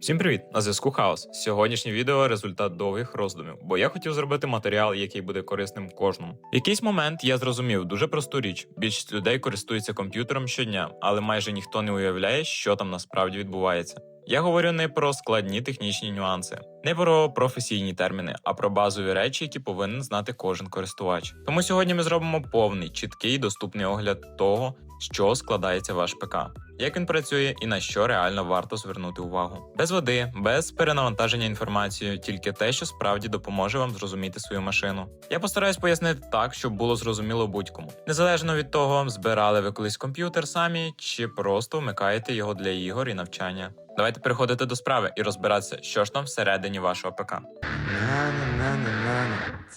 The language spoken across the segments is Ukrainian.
Всім привіт! На зв'язку Хаос. Сьогоднішнє відео результат довгих роздумів, бо я хотів зробити матеріал, який буде корисним кожному. В якийсь момент я зрозумів дуже просту річ: більшість людей користуються комп'ютером щодня, але майже ніхто не уявляє, що там насправді відбувається. Я говорю не про складні технічні нюанси, не про професійні терміни, а про базові речі, які повинен знати кожен користувач. Тому сьогодні ми зробимо повний, чіткий, доступний огляд того, чого складається ваш ПК, як він працює і на що реально варто звернути увагу. Без води, без перенавантаження інформацією, тільки те, що справді допоможе вам зрозуміти свою машину. Я постараюсь пояснити так, щоб було зрозуміло будь-кому. Незалежно від того, збирали ви колись комп'ютер самі чи просто вмикаєте його для ігор і навчання. Давайте переходити до справи і розбиратися, що ж там всередині вашого ПК.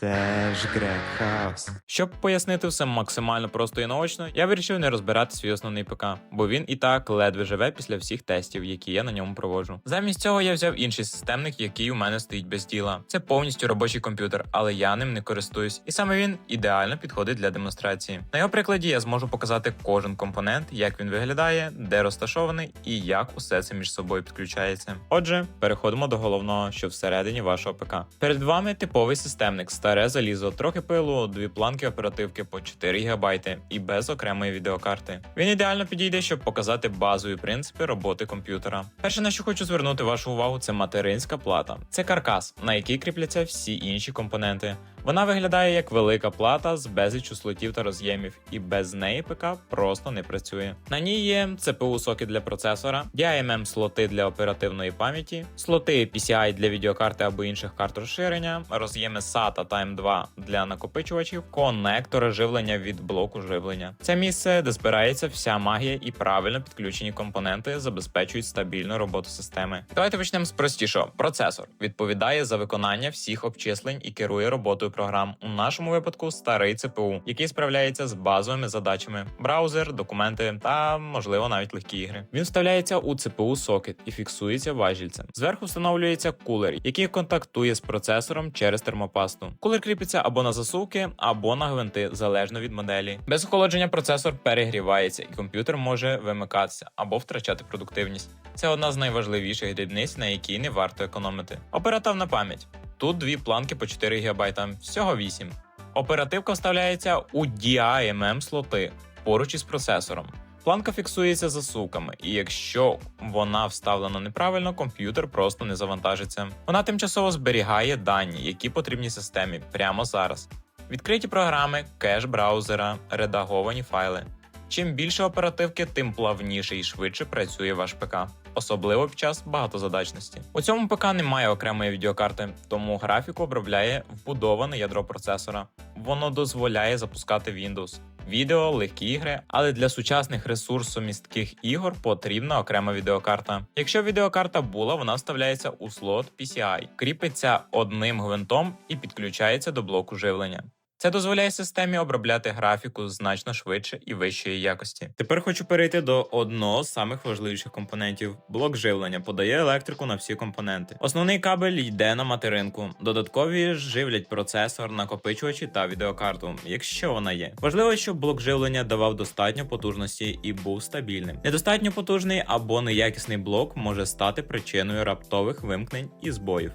Це ж Грег Хаус. Щоб пояснити все максимально просто і наочно, я вирішив не розбирати свій основний ПК, бо він і так ледве живе після всіх тестів, які я на ньому проводжу. Замість цього я взяв інший системник, який у мене стоїть без діла. Це повністю робочий комп'ютер, але я ним не користуюсь, і саме він ідеально підходить для демонстрації. На його прикладі я зможу показати кожен компонент, як він виглядає, де розташований і як усе це між собою підключається. Отже, переходимо до головного, що всередині вашого ПК. Перед вами типовий системник, старе залізо, трохи пилу, дві планки оперативки по 4 ГБ і без окремої відеокарти. Він ідеально підійде, щоб показати базові принципи роботи комп'ютера. Перше, на що хочу звернути вашу увагу, це материнська плата. Це каркас, на який кріпляться всі інші компоненти. Вона виглядає як велика плата з безліччю слотів та роз'ємів, і без неї ПК просто не працює. На ній є CPU соки для процесора, DIMM слоти для оперативної пам'яті, слоти PCI для відеокарти або інших карт розширення, роз'єми SATA та M2 для накопичувачів, конектори живлення від блоку живлення. Це місце, де збирається вся магія і правильно підключені компоненти забезпечують стабільну роботу системи. Давайте почнемо з простішого. Процесор відповідає за виконання всіх обчислень і керує роботою програм. У нашому випадку старий ЦПУ, який справляється з базовими задачами: браузер, документи та, можливо, навіть легкі ігри. Він вставляється у ЦПУ сокет і фіксується важільцем. Зверху встановлюється кулер, який контактує з процесором через термопасту. Кулер кріпиться або на засувки, або на гвинти, залежно від моделі. Без охолодження процесор перегрівається, і комп'ютер може вимикатися або втрачати продуктивність. Це одна з найважливіших дрібниць, на якій не варто економити. Оперативна пам'ять. Тут дві планки по 4 ГБ, всього 8. Оперативка вставляється у DIMM слоти поруч із процесором. Планка фіксується засувками, і якщо вона вставлена неправильно, комп'ютер просто не завантажиться. Вона тимчасово зберігає дані, які потрібні системі прямо зараз. Відкриті програми, кеш браузера, редаговані файли. Чим більше оперативки, тим плавніше і швидше працює ваш ПК, особливо під час багатозадачності. У цьому ПК немає окремої відеокарти, тому графіку обробляє вбудоване ядро процесора. Воно дозволяє запускати Windows. Відео, легкі ігри, але для сучасних ресурсомістких ігор потрібна окрема відеокарта. Якщо відеокарта була, вона вставляється у слот PCI, кріпиться одним гвинтом і підключається до блоку живлення. Це дозволяє системі обробляти графіку значно швидше і вищої якості. Тепер хочу перейти до одного з самих важливіших компонентів. Блок живлення подає електрику на всі компоненти. Основний кабель йде на материнку. Додаткові живлять процесор, накопичувачі та відеокарту, якщо вона є. Важливо, щоб блок живлення давав достатньо потужності і був стабільним. Недостатньо потужний або неякісний блок може стати причиною раптових вимкнень і збоїв.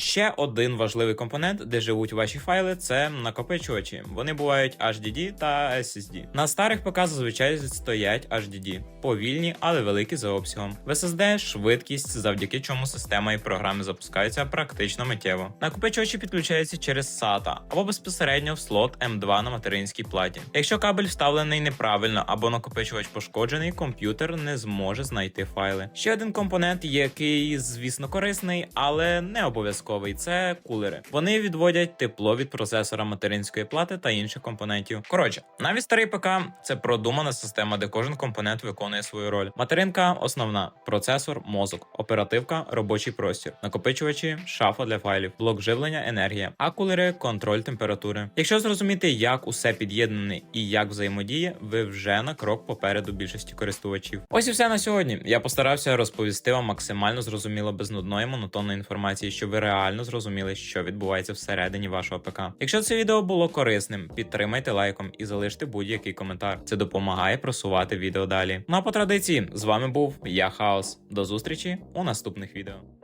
Ще один важливий компонент, де живуть ваші файли, це накопичувачі. Вони бувають HDD та SSD. На старих ПК зазвичай стоять HDD, повільні, але великі за обсягом. В SSD швидкість, завдяки чому система і програми запускаються практично миттєво. Накопичувачі підключаються через SATA або безпосередньо в слот M2 на материнській платі. Якщо кабель вставлений неправильно або накопичувач пошкоджений, комп'ютер не зможе знайти файли. Ще один компонент, який, звісно, корисний, але не обов'язково обов'язковий це кулери. Вони відводять тепло від процесора материнської плати та інших компонентів. Коротше, навіть старий ПК це продумана система, де кожен компонент виконує свою роль. Материнка основна, процесор, мозок, оперативка, робочий простір, накопичувачі, шафа для файлів, блок живлення, енергія, а кулери контроль температури. Якщо зрозуміти, як усе під'єднане і як взаємодіє, ви вже на крок попереду більшості користувачів. Ось і все на сьогодні. Я постарався розповісти вам максимально зрозуміло без нудної монотонної інформації, щоб ви реально реально зрозуміли, що відбувається всередині вашого ПК. Якщо це відео було корисним, підтримайте лайком і залиште будь-який коментар. Це допомагає просувати відео далі. Ну а по традиції, з вами був я Хаос. До зустрічі у наступних відео.